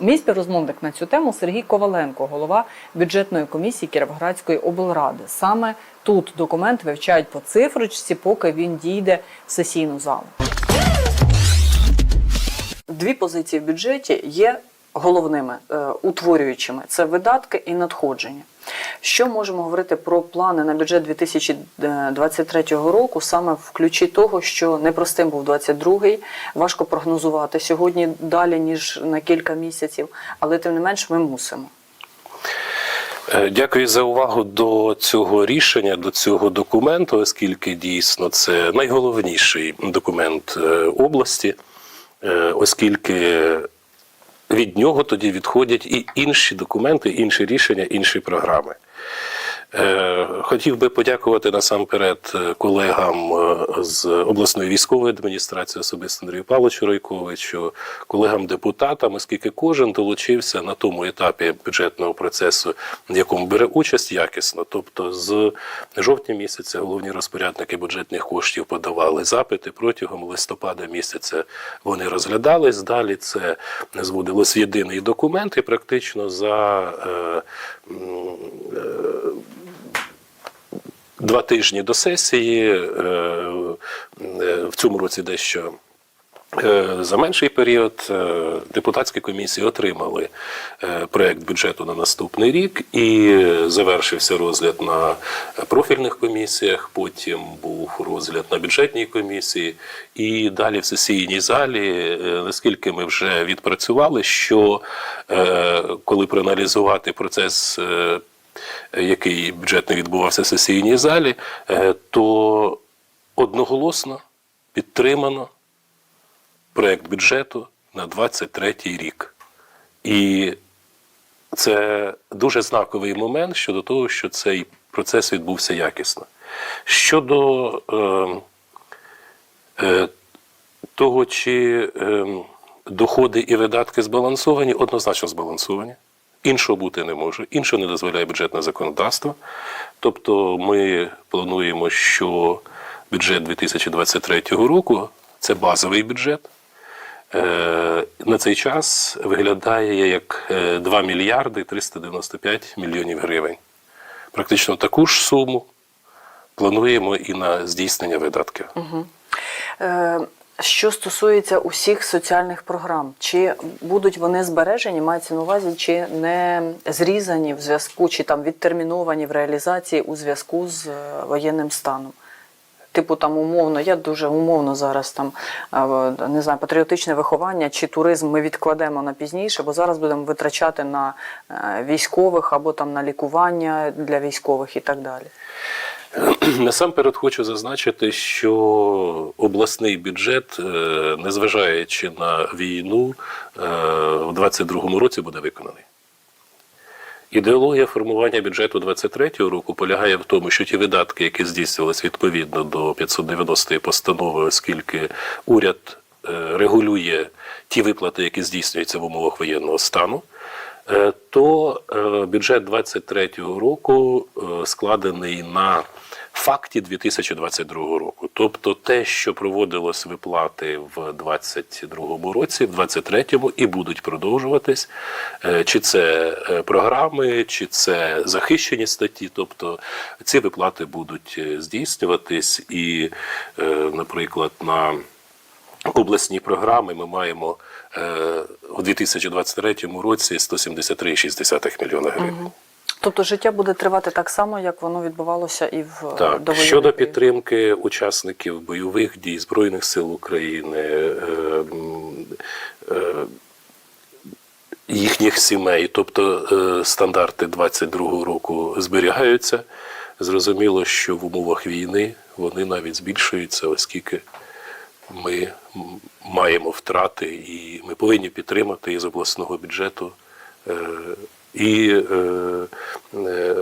Мій співрозмовник на цю тему Сергій Коваленко, голова бюджетної комісії Кіровоградської облради. Саме тут документ вивчають по цифрочці, поки він дійде в сесійну залу. Дві позиції в бюджеті є головними е, утворюючими: це видатки і надходження. Що можемо говорити про плани на бюджет 2023 року, саме в ключі того, що непростим був 22-й, важко прогнозувати сьогодні далі ніж на кілька місяців, але тим не менш ми мусимо. Е, Дякую за увагу до цього рішення, до цього документу, оскільки дійсно це найголовніший документ е, області, е, оскільки від нього тоді відходять і інші документи, інші рішення, інші програми. Е, Хотів би подякувати насамперед е, колегам е, з обласної військової адміністрації, особисто Андрію Павловичу Ройковичу, колегам депутатам, оскільки кожен долучився на тому етапі бюджетного процесу, в якому бере участь якісно. Тобто, з жовтня місяця головні розпорядники бюджетних коштів подавали запити протягом листопада місяця. Вони розглядались. Далі це зводилось в єдиний документ, і практично за е, м, е, два тижні до сесії, е, е, в цьому році дещо. е, За менший період депутатські комісії отримали проект бюджету на наступний рік і завершився розгляд на профільних комісіях. Потім був розгляд на бюджетній комісії, і далі в сесійній залі, наскільки ми вже відпрацювали, що коли проаналізувати процес який бюджетний відбувався в сесійній залі, е, то одноголосно підтримано проект бюджету на 23 рік. І це дуже знаковий момент щодо того, що цей процес відбувся якісно. Щодо е, е, того, чи е, доходи і видатки збалансовані, однозначно збалансовані. Іншого бути не може, іншого не дозволяє бюджетне законодавство. Тобто ми плануємо, що бюджет 2023 року це базовий бюджет. Е, На цей час виглядає як е, 2 мільярди 395 мільйонів гривень. Практично таку ж суму плануємо і на здійснення видатків. Е, Що стосується усіх соціальних програм, чи будуть вони збережені, мається на увазі, чи не зрізані в зв'язку, чи там відтерміновані в реалізації у зв'язку з е, воєнним станом? Типу там умовно, я дуже умовно зараз там е, не знаю, патріотичне виховання чи туризм ми відкладемо на пізніше, бо зараз будемо витрачати на е, військових або там на лікування для військових і так далі. Насамперед хочу зазначити, що обласний бюджет, е, незважаючи на війну, е, у 2022 році буде виконаний. Ідеологія формування бюджету 2023 року полягає в тому, що ті видатки, які здійснювалися відповідно до 590-ї постанови, оскільки уряд е, регулює ті виплати, які здійснюються в умовах воєнного стану, то е, бюджет 2023 року е, складений на факті 2022 року. Тобто те, що проводилось виплати в 2022 році, в 2023 і будуть продовжуватись, е, чи це е, програми, чи це захищені статті. Тобто ці виплати будуть е, здійснюватись, і, е, наприклад, на обласні програми ми маємо е, у 2023 році 173,6 мільйона гривень. Тобто життя буде тривати так само, як воно відбувалося і в Так, довоєнний щодо підтримки учасників бойових дій Збройних сил України, е, е, їхніх сімей, тобто е, стандарти 22-го року зберігаються. Зрозуміло, що в умовах війни вони навіть збільшуються, оскільки ми маємо втрати, і ми повинні підтримати із обласного бюджету е, і е, е,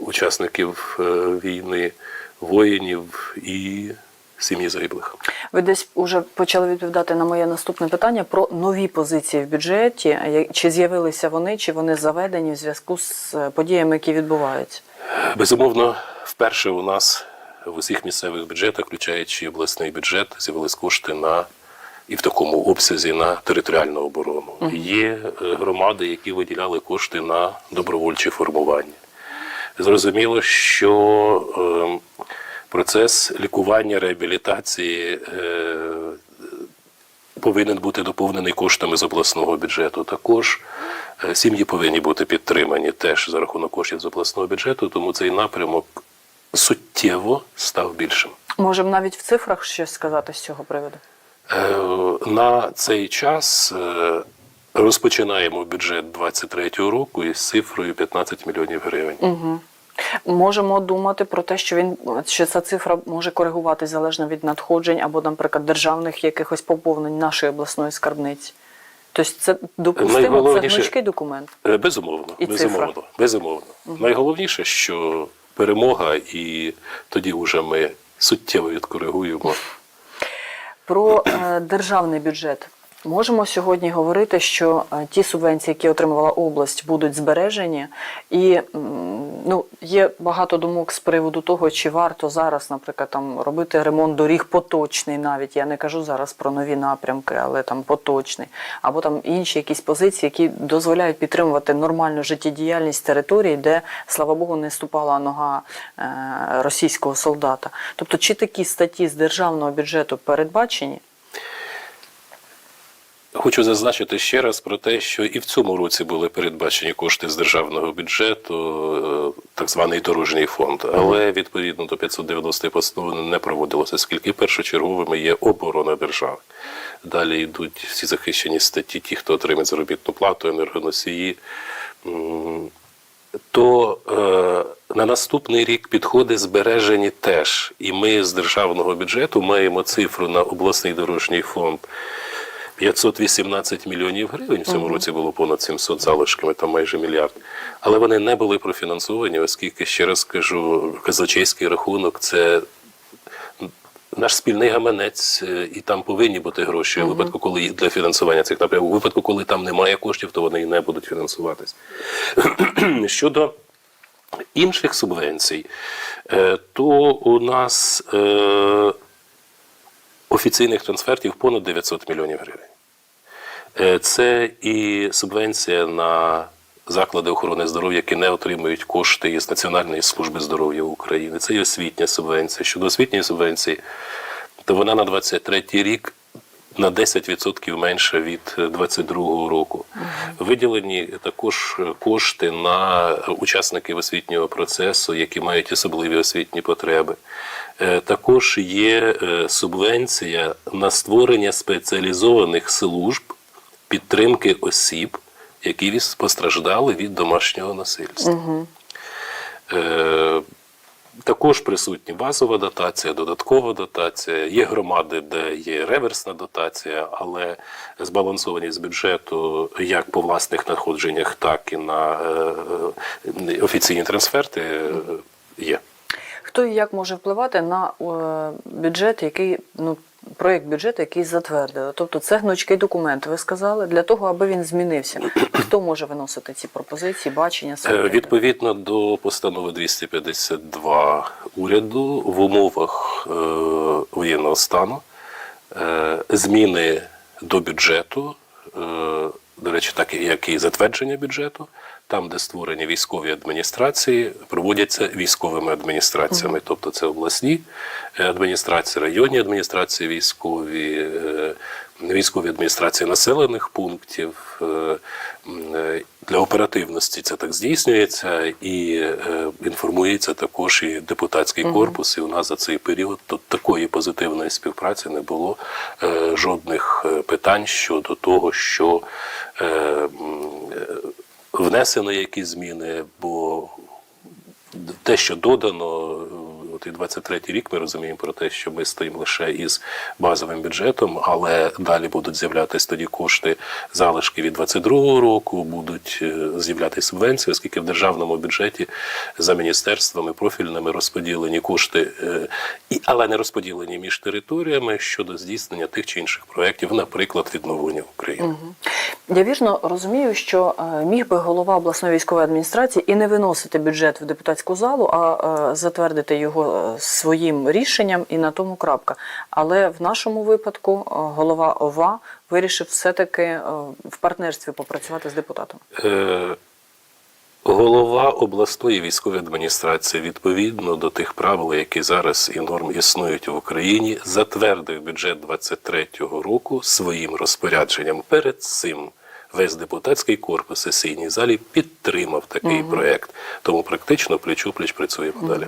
учасників війни, воїнів і сім'ї загиблих. Ви десь вже почали відповідати на моє наступне питання про нові позиції в бюджеті. Чи з'явилися вони, чи вони заведені в зв'язку з подіями, які відбуваються? Безумовно, вперше у нас в усіх місцевих бюджетах, включаючи обласний бюджет, з'явились кошти на і в такому обсязі на територіальну оборону. Є е, громади, які виділяли кошти на добровольчі формування. Зрозуміло, що е, процес лікування, реабілітації е, повинен бути доповнений коштами з обласного бюджету. Також е, сім'ї повинні бути підтримані теж за рахунок коштів з обласного бюджету, тому цей напрямок суттєво став більшим. Можемо навіть в цифрах щось сказати з цього приводу. Е, На цей час е, розпочинаємо бюджет 23-го року із цифрою 15 мільйонів гривень. Угу. Можемо думати про те, що він що ця цифра може коригуватись залежно від надходжень або, наприклад, державних якихось поповнень нашої обласної скарбниці. Тобто це допустимо, це гнучкий документ. Е, Безумовно, І безумовно, цифра. безумовно. Найголовніше, що перемога, і тоді вже ми суттєво відкоригуємо. Про е, державний бюджет. Можемо сьогодні говорити, що е, ті субвенції, які отримувала область, будуть збережені, і ну є багато думок з приводу того, чи варто зараз, наприклад, там робити ремонт доріг поточний, навіть я не кажу зараз про нові напрямки, але там поточний, або там інші якісь позиції, які дозволяють підтримувати нормальну життєдіяльність території, де, слава Богу, не ступала нога е, російського солдата. Тобто, чи такі статті з державного бюджету передбачені? Хочу зазначити ще раз про те, що і в цьому році були передбачені кошти з державного бюджету, е, так званий дорожній фонд. Але відповідно до 590 постанови не проводилося, оскільки першочерговими є оборона держави. Далі йдуть всі захищені статті, ті, хто отримає заробітну плату, енергоносії. То е, на наступний рік підходи збережені теж. І ми з державного бюджету маємо цифру на обласний дорожній фонд 518 мільйонів гривень. В цьому році було понад 700 залишками, там майже мільярд. Але вони не були профінансовані, оскільки, ще раз кажу, казначейський рахунок це наш спільний гаманець, е, і там повинні бути гроші. У випадку, коли для фінансування цих напрямів. У випадку, коли там немає коштів, то вони і не будуть фінансуватись. Щодо інших субвенцій, е, то у нас е, офіційних трансфертів понад 900 мільйонів гривень. Е, Це і субвенція на заклади охорони здоров'я, які не отримують кошти із Національної служби здоров'я України. Це і освітня субвенція. Щодо освітньої субвенції, то вона на 23 рік на 10% менша від 22 року. Виділені також кошти на учасників освітнього процесу, які мають особливі освітні потреби. Е, Також є е, субвенція на створення спеціалізованих служб підтримки осіб, які постраждали від домашнього насильства. Е, також присутні базова дотація, додаткова дотація. Є громади, де є реверсна дотація, але збалансованість бюджету як по власних надходженнях, так і на е, е, офіційні трансферти е, є. Хто і як може впливати на бюджет, який ну проєкт бюджету, який затвердили? Тобто це гнучкий документ. Ви сказали для того, аби він змінився. Хто може виносити ці пропозиції, бачення Е, свої? Відповідно до постанови 252 уряду в умовах е, воєнного стану е, зміни до бюджету, е, до речі, так як і затвердження бюджету, там, де створені військові адміністрації, проводяться військовими адміністраціями, тобто це обласні е, адміністрації, районні адміністрації військові, е, військові адміністрації населених пунктів. е, е, Для оперативності це так здійснюється і е, інформується також і депутатський корпус. І у нас за цей період тут такої позитивної співпраці не було жодних питань щодо того, що внесено якісь зміни, бо те, що додано, і 23-й рік ми розуміємо про те, що ми стоїмо лише із базовим бюджетом, але далі будуть з'являтися тоді кошти залишки від 22-го року, будуть е, з'являтися субвенції, оскільки в державному бюджеті за міністерствами профільними розподілені кошти, е, але не розподілені між територіями щодо здійснення тих чи інших проєктів, наприклад, відновлення України. Я вірно розумію, що е, міг би голова обласної військової адміністрації і не виносити бюджет в депутатську залу, а е, затвердити його е, своїм рішенням і на тому крапка. Але в нашому випадку голова ОВА вирішив все-таки в партнерстві попрацювати з депутатом. Голова обласної військової адміністрації відповідно до тих правил, які зараз і норм існують в Україні, затвердив бюджет 23-го року своїм розпорядженням. Перед цим весь депутатський корпус сесійній залі підтримав такий проект. Тому практично пліч-пліч працюємо далі.